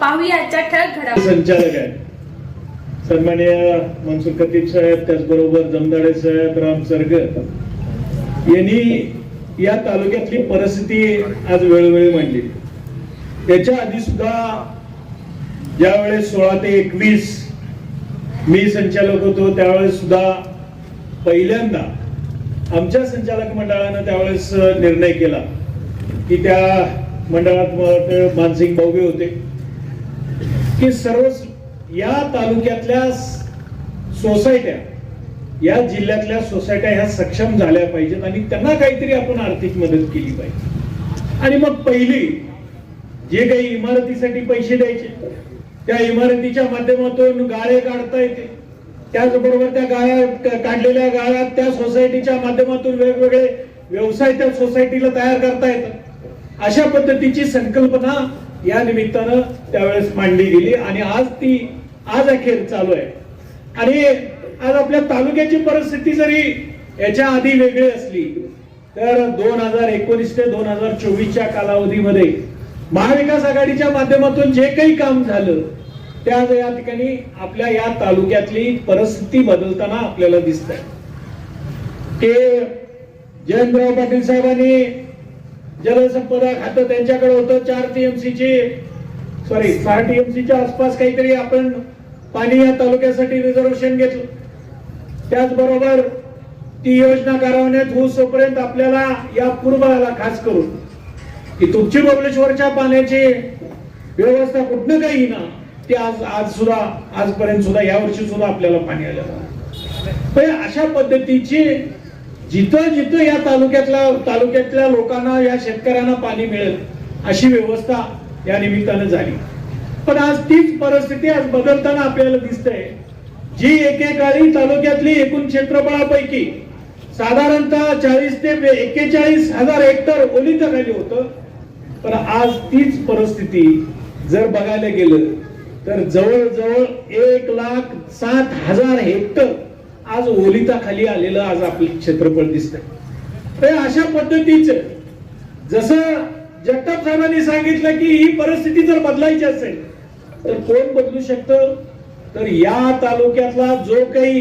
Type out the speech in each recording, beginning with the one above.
पाहूया आजच्या ठळक संचालक आहेत. सन्मान्य मनसुख खतीब साहेब त्याचबरोबर जमदाडे साहेब राम सरगर यांनी या तालुक्यातली परिस्थिती आज वेळोवेळी मांडली. त्याच्या आधी सुद्धा ज्यावेळेस सोळा ते एकवीस मी संचालक होतो त्यावेळेस सुद्धा पहिल्यांदा आमच्या संचालक मंडळानं त्यावेळेस निर्णय केला की त्या मंडळात मानसिंग बावगे होते. की सर्व या तालुक्यातल्या सोसायट्या या जिल्ह्यातल्या सोसायट्या ह्या सक्षम झाल्या पाहिजेत आणि त्यांना काहीतरी आपण आर्थिक मदत केली पाहिजे. आणि मग पहिली जे काही इमारतीसाठी पैसे द्यायचे त्या इमारतीच्या माध्यमातून गाळे काढता येते. त्याचबरोबर त्या गाळ्या काढलेल्या गाळ्यात त्या सोसायटीच्या माध्यमातून वेगवेगळे व्यवसाय त्या सोसायटीला तयार करता येतात. अशा पद्धतीची संकल्पना या निमित्तानं त्यावेळेस मांडली गेली आणि आज ती आज अखेर चालू आहे. आणि आज आपल्या तालुक्याची परिस्थिती जरी याच्या आधी वेगळी असली तर दोन हजार एकोणीस ते दोन हजार चोवीसच्या कालावधीमध्ये महाविकास आघाडीच्या माध्यमातून जे काही काम झालं त्या या ठिकाणी आपल्या या तालुक्यातली परिस्थिती बदलताना आपल्याला दिसत आहे की जयंतराव पाटील साहेबांनी जलसंपदा खातं त्यांच्याकडे होतं चार टीएमसीची सॉरी सहा टीएमसीच्या आसपास काहीतरी आपण पाणी या तालुक्यासाठी रिझर्वेशन घेतलं. त्याचबरोबर ती योजना कार्यान्वित होऊसपर्यंत आपल्याला या पूर्वाला खास करून की तुमची बबलेश्वरच्या पाण्याची व्यवस्था कुठनं काही ना ते आज आज सुद्धा आजपर्यंत सुद्धा या वर्षी सुद्धा आपल्याला पाणी आलेलं अशा पद्धतीची जिथं जिथं या तालुक्यातल्या तालुक्यातल्या लोकांना या शेतकऱ्यांना पाणी मिळेल अशी व्यवस्था या निमित्तानं झाली. पण आज तीच परिस्थिती आज बदलताना आपल्याला दिसतंय. जी एकेकाळी तालुक्यातली एकूण क्षेत्रफळापैकी साधारणतः चाळीस ते एक्केचाळीस हजार हेक्टर ओलिताखाली होतं. पण आज तीच परिस्थिती जर बघायला गेलं तर जवळजवळ एक लाख सात हजार हेक्टर आज ओलिताखाली आलेलं आज आपलं क्षेत्रफळ दिसतंय. तर अशा पद्धतीचं जसं जगताप साहेबांनी सांगितलं की ही परिस्थिती जर बदलायची असेल तर कोण बदलू शकतं? तर या तालुक्यातला जो काही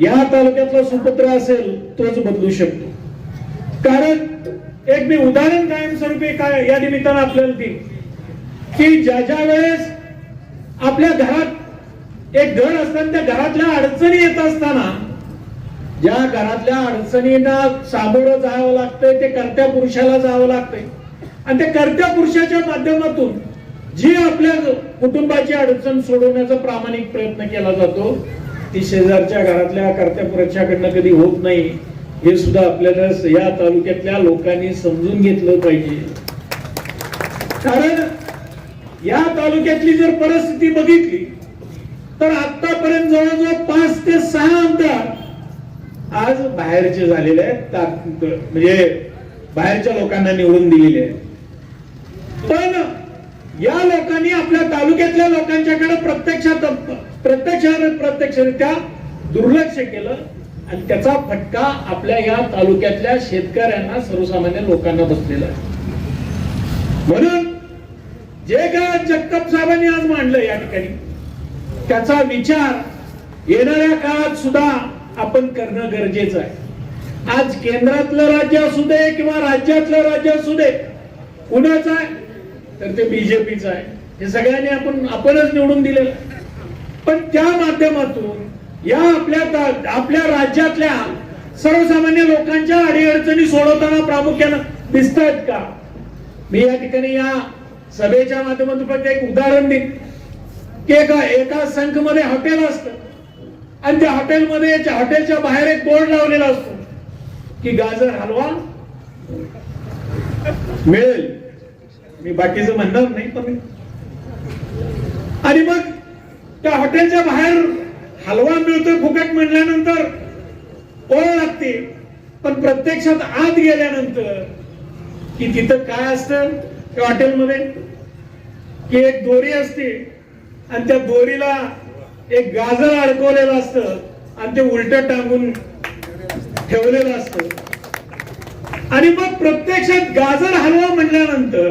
या तालुक्यातला सुपुत्र असेल तोच बदलू शकतो. कारण एक मी उदाहरण कायमस्वरूपी काय या निमित्तानं आपल्याला देईन की ज्या ज्या वेळेस आपल्या घरात एक घर असताना त्या घरातल्या अडचणी येत असताना ज्या घरातल्या अडचणींना सामोरं जावं लागतंय ते कर्त्या पुरुषाला जावं लागतंय. आणि त्या कर्त्या पुरुषाच्या माध्यमातून जी आपल्या कुटुंबाची अडचण सोडवण्याचा प्रामाणिक प्रयत्न केला जातो ती शेजारच्या घरातल्या कर्त्या पुरुषाकडनं कधी होत नाही. हे सुद्धा आपल्याला या तालुक्यातल्या लोकांनी समजून घेतलं पाहिजे. कारण या तालुक्यातली जर परिस्थिती बघितली तर आतापर्यंत जवळजवळ पाच ते सहा आमदार आज बाहेरचे झालेले आहेत. म्हणजे बाहेरच्या लोकांना निवडून दिलेले आहेत. पण या लोकांनी आपल्या तालुक्यातल्या लोकांच्याकडे प्रत्यक्षात प्रत्यक्ष प्रत्यक्षरित्या दुर्लक्ष केलं आणि त्याचा फटका आपल्या या तालुक्यातल्या शेतकऱ्यांना सर्वसामान्य लोकांना बसलेला आहे. म्हणून जे काय जगताप साहेबांनी आज मांडलं या ठिकाणी त्याचा विचार येणाऱ्या काळात सुद्धा आपण करणं गरजेचं आहे. आज केंद्रातलं राज्य असू दे किंवा राज्यातलं राज्य असू दे कुणाचं आहे? तर ते बीजेपीचं आहे. हे सगळ्यांनी आपण आपणच निवडून दिलेलं पण त्या माध्यमातून या आपल्या आपल्या राज्यातल्या सर्वसामान्य लोकांच्या अडीअडचणी सोडवताना प्रामुख्यानं दिसत आहेत का? मी या ठिकाणी या सभेच्या माध्यमातून फक्त एक उदाहरण देईन. की एका एका संखमध्ये हॉटेल असतं. आणि त्या हॉटेलमध्ये हॉटेलच्या बाहेर एक बोर्ड लावलेला असतो की गाजर हलवा मिळेल. मी बाकीचं म्हणणार नाही पण आणि मग त्या हॉटेलच्या बाहेर हलवा मिळतोय फुकट म्हणल्यानंतर ओळ लागते. पण प्रत्यक्षात आत गेल्यानंतर की तिथं काय असतं? त्या हॉटेलमध्ये की एक दोरी असते. आणि त्या दोरीला एक गाजर अडकवलेलं असतं आणि ते उलट टांगून ठेवलेलं असतं. आणि मग प्रत्यक्षात गाजर हलवा म्हणल्यानंतर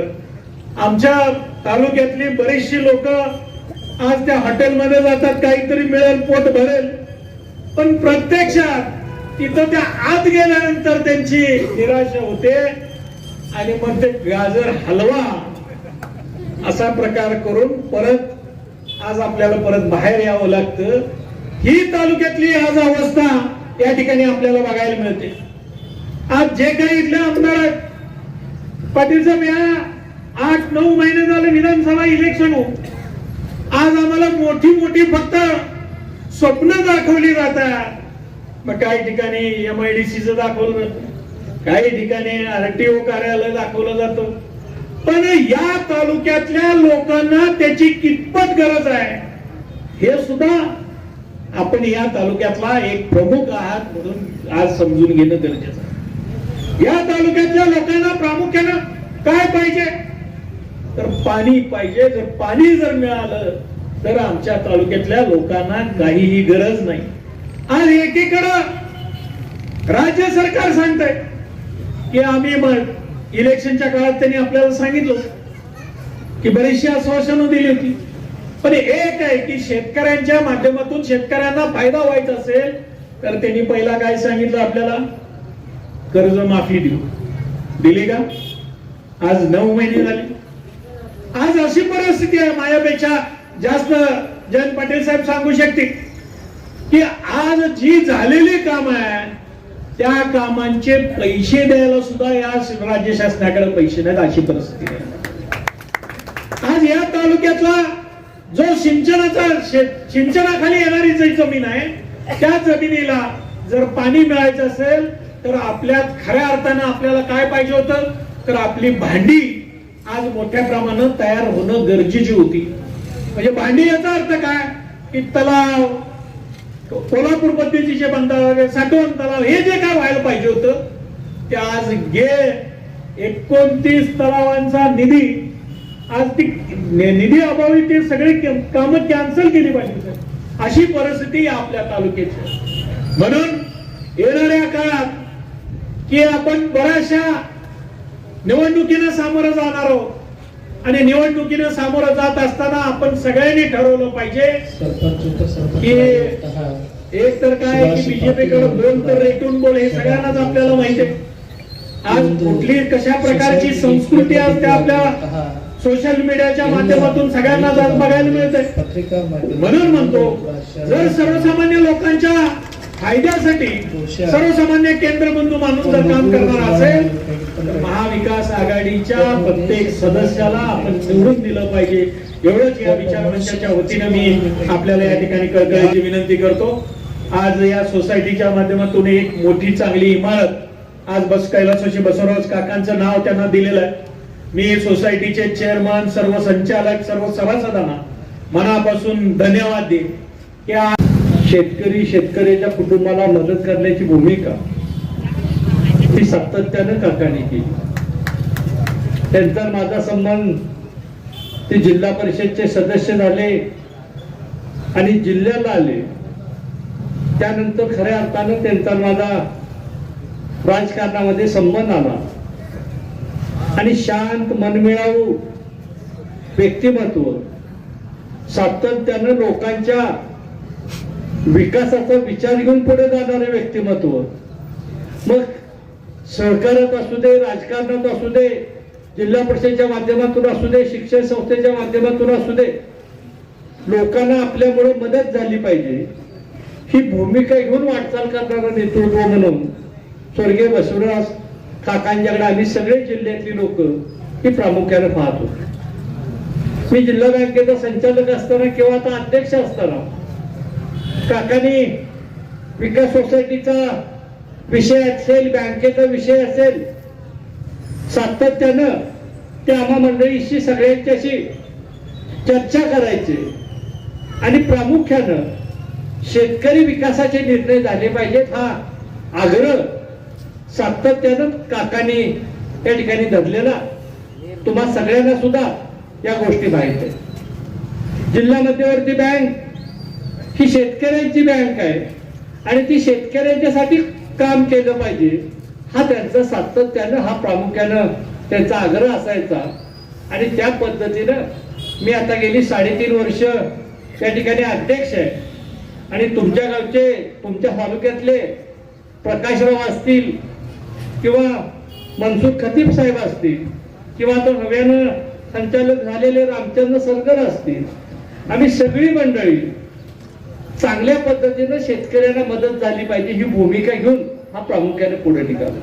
आमच्या तालुक्यातली बरीचशी लोक आज त्या हॉटेलमध्ये जातात काहीतरी मिळेल पोट भरेल. पण प्रत्यक्षात तिथं त्या आत गेल्यानंतर त्यांची निराशा होते आणि मग ते गाजर हलवा असा प्रकार करून परत आज आपल्याला परत बाहेर यावं लागतं. ही तालुक्यातली आज अवस्था या ठिकाणी आपल्याला बघायला मिळते. आज जे काही इथले आमदार आहेत पाटील साहेब या आठ नऊ महिने झाले विधानसभा इलेक्शन हो आज आम्हाला मोठी मोठी फक्त स्वप्न दाखवली जातात. मग काही ठिकाणी एम आय डी सीचं दाखवलं जातं. काही ठिकाणी आरटीओ कार्यालय दाखवलं जातं. पण या तालुक्यातल्या लोकांना त्याची कितपत गरज आहे? हे सुद्धा आपण या तालुक्यातला एक प्रमुख आहात म्हणून आज समजून घेणं गरजेचं आहे. या तालुक्यातल्या लोकांना प्रामुख्यानं काय पाहिजे? तर पाणी पाहिजे. जर पाणी जर मिळालं तर आमच्या तालुक्यातल्या लोकांना काहीही गरज नाही. आज एकीकडं राज्य सरकार सांगतंय की आम्ही मग इलेक्शनच्या काळात त्यांनी आपल्याला सांगितलं की बरीचशी आश्वासनं दिली होती. पण एक आहे की शेतकऱ्यांच्या माध्यमातून शेतकऱ्यांना फायदा व्हायचा असेल तर त्यांनी पहिला काय सांगितलं आपल्याला? कर्ज माफी देऊ दिली का? आज नऊ महिने झाले. आज अशी परिस्थिती आहे माझ्यापेक्षा जास्त. जयंत पाटील साहेब सांगू शकतील की आज जी झालेली काम आहे त्या कामांचे पैसे द्यायला सुद्धा या राज्य शासनाकडे पैसे नाहीत अशी परिस्थिती आहे. आज या तालुक्यातला जो सिंचनाचा सिंचनाखाली येणारी जी जमीन आहे त्या जमिनीला जर पाणी मिळायचं असेल तर आपल्या खऱ्या अर्थानं आपल्याला काय पाहिजे होतं? तर आपली भांडी आज मोठ्या प्रमाणात तयार होणं गरजेची होती. म्हणजे भांडी याचा अर्थ काय? की तलाव कोल्हापूर पद्धतीचे बंधारे साठवण तलाव हे जे काय व्हायला पाहिजे होतं ते आज गे एकोणतीस तलावांचा निधी. आज ती निधी अभावी ते सगळे काम कॅन्सल केली पाहिजे अशी परिस्थिती आपल्या तालुक्याची म्हणून येणाऱ्या काळात की आपण बऱ्याचशा निवडणुकीनं सामोरं जाणार आहोत. आणि निवडणुकीनं सामोरं जात असताना आपण सगळ्यांनी ठरवलं पाहिजे की. एक तर काय की बीजेपीकडे बोल तर रेटून बोल हे सगळ्यांनाच आपल्याला माहिती आहे आज कुठली कशा प्रकारची संस्कृती आज त्या आपल्या सोशल मीडियाच्या माध्यमातून सगळ्यांना आज बघायला मिळते म्हणून म्हणतो जर सर्वसामान्य लोकांच्या फायद्यासाठी सर्वसामान्य केंद्रबिंदू मानून जर काम करणार असेल तर महाविकास आघाडीच्या प्रत्येक सदस्याला आपण निवडून दिलं पाहिजे. एवढंच या विचार मंचाच्या वतीनं मी आपल्याला या ठिकाणी कळकळीची विनंती करतो. आज या सोसायटीच्या माध्यमातून एक मोठी चांगली इमारत आज बस कैलासोशी बसवराज काकांचं नाव त्यांना दिलेलं आहे. मी सोसायटीचे चेअरमन सर्व संचालक सर्व सभासदांना मनापासून धन्यवाद देईन. की शेतकरी शेतकऱ्याच्या कुटुंबाला मदत करण्याची भूमिका ती सातत्यानं काकाने केली. त्यांचा माझा संबंध ते जिल्हा परिषदचे सदस्य झाले आणि जिल्ह्याला आले. त्यानंतर खऱ्या अर्थानं त्यांचा माझा राजकारणामध्ये संबंध आला. आणि शांत मनमिळावू व्यक्तिमत्व सातत्यानं लोकांच्या विकासाचा विचार घेऊन पुढे जाणारे व्यक्तिमत्व. मग सहकार्यात असू दे राजकारणात असू दे जिल्हा परिषदेच्या माध्यमातून असू दे शिक्षण संस्थेच्या माध्यमातून असू दे लोकांना आपल्यामुळे मदत झाली पाहिजे. ही भूमिका घेऊन वाटचाल करणारा नेतृत्व म्हणून स्वर्गीय बसवराज काकांच्याकडे आम्ही सगळे जिल्ह्यातली लोक ही प्रामुख्याने पाहतो. मी जिल्हा बँकेचा संचालक असताना किंवा आता अध्यक्ष असताना काकांनी विकास सोसायटीचा विषय असेल बँकेचा विषय असेल सातत्यानं त्या आम्हा मंडळीशी सगळ्यांच्याशी चर्चा करायची. आणि प्रामुख्यानं शेतकरी विकासाचे निर्णय झाले पाहिजेत हा आग्रह सातत्यानं काकांनी त्या ठिकाणी धरलेला. तुम्हा सगळ्यांना सुद्धा या गोष्टी माहीत आहेत. जिल्हा मध्यवर्ती बँक ही शेतकऱ्यांची बँक आहे. आणि ती शेतकऱ्यांच्यासाठी काम केलं पाहिजे. हा त्यांचा सातत्यानं हा प्रामुख्यानं त्यांचा आग्रह असायचा. आणि त्या पद्धतीनं मी आता गेली साडेतीन वर्ष त्या ठिकाणी अध्यक्ष आहे. आणि तुमच्या गावचे तुमच्या तालुक्यातले प्रकाशराव असतील किंवा मनसुख खतीब साहेब असतील किंवा आता नव्यानं संचालक झालेले रामचंद्र सरगर असतील. आम्ही सगळी मंडळी चांगल्या पद्धतीनं शेतकऱ्यांना मदत झाली पाहिजे ही भूमिका घेऊन हा प्रामुख्याने पुढे निघाला.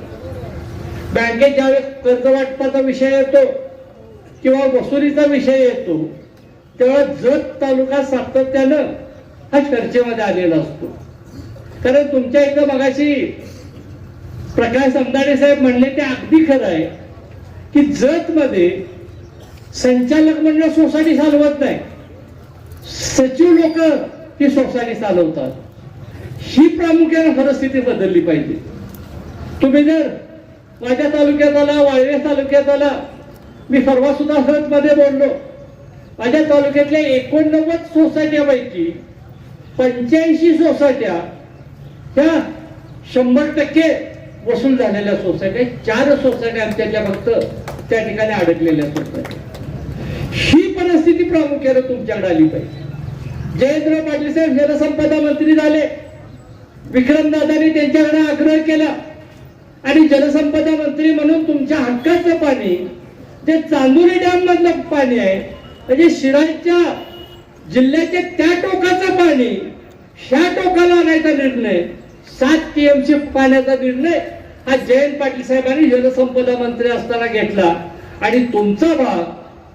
बँकेत ज्यावेळेस कर्ज वाटपाचा विषय येतो किंवा वसुलीचा विषय येतो तेव्हा जत तालुका सातत्यानं हा चर्चेमध्ये आलेला असतो. कारण तुमच्या इथं मगाशी प्रकाश अंदाडे साहेब म्हणले ते अगदी खरं आहे की जत मध्ये संचालक मंडळ सोसायटी चालवत नाही. सचिव लोक ती सोसायटी चालवतात. ही प्रामुख्याने परिस्थिती बदलली पाहिजे. तुम्ही जर माझ्या तालुक्यात आला वाळवे तालुक्यात आला मी परवा सुद्धा सहजमध्ये बोललो. माझ्या तालुक्यातल्या एकोणनव्वद सोसायट्यापैकी पंच्याऐंशी सोसायट्या त्या शंभर टक्के वसूल झालेल्या सोसायट्या चार सोसायट्या आमच्या फक्त त्या ठिकाणी अडकलेल्या सोसायट्या ही परिस्थिती प्रामुख्याने तुमच्याकडे आली पाहिजे. जयेंद्र पाटील साहेब जलसंपदा मंत्री झाले. विक्रमदादांनी त्यांच्याकडे आग्रह केला. आणि जलसंपदा मंत्री म्हणून तुमच्या हक्काचं पाणी जे चांदुरी डॅम मधलं पाणी आहे म्हणजे शिराच्या जिल्ह्याच्या त्या टोकाचं पाणी ह्या टोकाला आणायचा निर्णय सात टीएमसी पाण्याचा निर्णय हा जयंत पाटील साहेबांनी जलसंपदा मंत्री असताना घेतला. आणि तुमचा भाग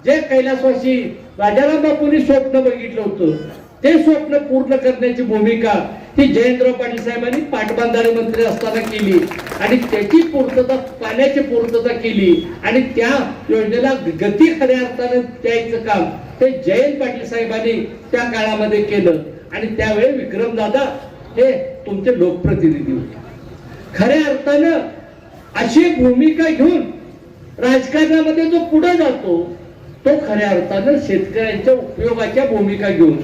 जे कैलासवासी राजाराम बापूंनी स्वप्न बघितलं होतं ते स्वप्न पूर्ण करण्याची भूमिका ही जयेंद्र पाटील साहेबांनी पाटबंधारे मंत्री असताना केली. आणि त्याची पूर्तता पाण्याची पूर्तता केली. आणि त्या योजनेला गती खऱ्या अर्थानं द्यायचं काम ते जयंत पाटील साहेबांनी त्या काळामध्ये केलं. आणि त्यावेळी विक्रमदादा हे तुमचे लोकप्रतिनिधी होते. खऱ्या अर्थानं अशी भूमिका घेऊन राजकारणामध्ये जो पुढे जातो तो खऱ्या अर्थानं शेतकऱ्यांच्या उपयोगाच्या भूमिका घेऊन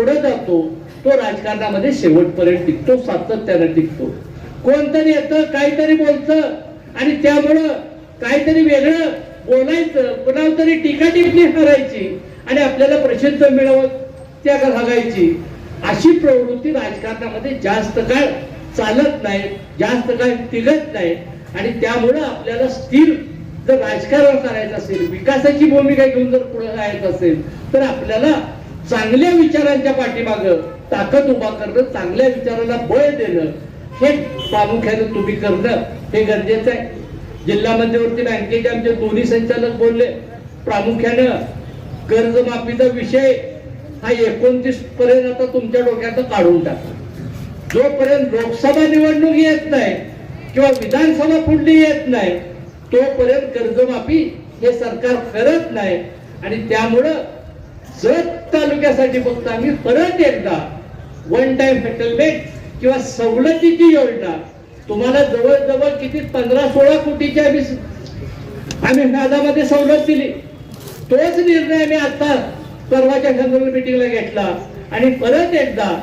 पुढे जातो तो राजकारणामध्ये शेवटपर्यंत टिकतो सातत्यानं टिकतो. कोणतरी येतं काहीतरी बोलतं आणि त्यामुळं काहीतरी वेगळं बोलायचं कोणावर तरी टीका टिपणी करायची आणि आपल्याला प्रसिद्ध मिळवत त्या भागायची अशी प्रवृत्ती राजकारणामध्ये जास्त काळ चालत नाही जास्त काळ टिकत नाही आणि त्यामुळं आपल्याला स्थिर जर राजकारण करायचं असेल विकासाची भूमिका घेऊन जर पुढे जायचं असेल तर आपल्याला चांगल्या विचारांच्या पाठीमाग ताकद उभा करणं चांगल्या विचाराला बळ देणं हे प्रामुख्याने तुम्ही करणं हे गरजेचं आहे. जिल्हा मध्यवर्ती बँकेचे आमचे दोन्ही संचालक बोलले प्रामुख्यानं कर्जमाफीचा विषय हा एकोणतीस पर्यंत आता तुमच्या डोक्यात काढून टाका. जोपर्यंत लोकसभा निवडणूक येत नाही किंवा विधानसभा पुढली येत नाही तोपर्यंत कर्जमाफी हे सरकार करत नाही. आणि त्यामुळं जत तालुक्यासाठी फक्त आम्ही परत एकदा वन टाइम सेटलमेंट किंवा सवलतीची योजना. तुम्हाला जवळजवळ किती? पंधरा सोळा कोटीची आम्ही आम्ही नादामध्ये सवलत दिली. तोच निर्णय आम्ही आता परवाच्या जनरल मिटिंगला घेतला. आणि परत एकदा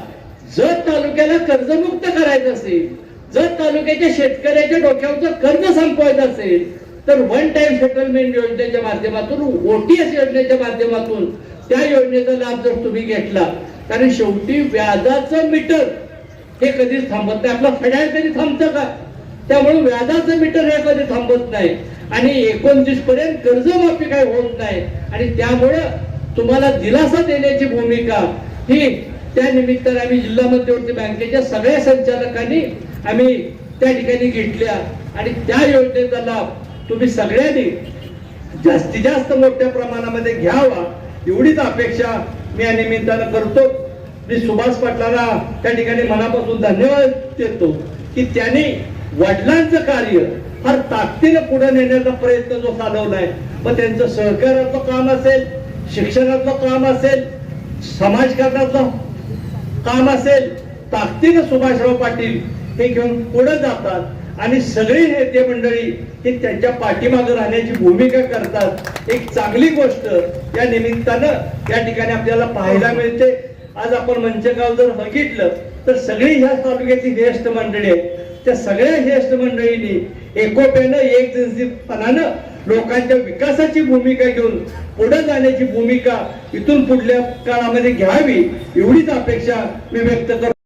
जत तालुक्याला कर्जमुक्त करायचं असेल जत तालुक्याच्या शेतकऱ्याच्या डोक्यावरचं कर्ज संपवायचं असेल तर वन टाइम सेटलमेंट योजनेच्या माध्यमातून ओटीएस योजनेच्या माध्यमातून त्या योजनेचा लाभ जर तुम्ही घेतला कारण शेवटी व्याजाचं मीटर हे कधीच थांबत नाही. आपला फड्याळ कधी थांबतं का? त्यामुळे व्याजाचं मीटर हे कधी थांबत नाही. आणि एकोणतीस पर्यंत कर्जमाफी काही होत नाही. आणि त्यामुळं तुम्हाला दिलासा देण्याची भूमिका ही त्या निमित्ताने आम्ही जिल्हा मध्यवर्ती बँकेच्या सगळ्या संचालकांनी आम्ही त्या ठिकाणी घेतल्या. आणि त्या योजनेचा लाभ तुम्ही सगळ्यांनी जास्तीत जास्त मोठ्या प्रमाणामध्ये घ्यावा. एवढीच अपेक्षा मी या निमित्तानं करतो. मी सुभाष पाटलाला त्या ठिकाणी मनापासून धन्यवाद देतो की त्यांनी वडिलांचं कार्य फार ताकदीनं पुढे नेण्याचा प्रयत्न जो साधवलाय मग त्यांचं सहकार्याचं काम असेल शिक्षणाचं काम असेल समाजकारणाचं काम असेल ताकदीनं सुभाषराव पाटील हे घेऊन पुढे जातात. आणि सगळी नेते मंडळी हे त्यांच्या पाठीमागे राहण्याची भूमिका करतात. एक चांगली गोष्ट या निमित्तानं या ठिकाणी आपल्याला पाहायला मिळते. आज आपण मंचगाव जर बघितलं तर सगळी ह्या तालुक्याची ज्येष्ठ मंडळी आहे त्या सगळ्या ज्येष्ठ मंडळींनी एकोप्यानं एकजनपणानं लोकांच्या विकासाची भूमिका घेऊन पुढे जाण्याची भूमिका इथून पुढल्या काळामध्ये घ्यावी एवढीच अपेक्षा मी व्यक्त करतो.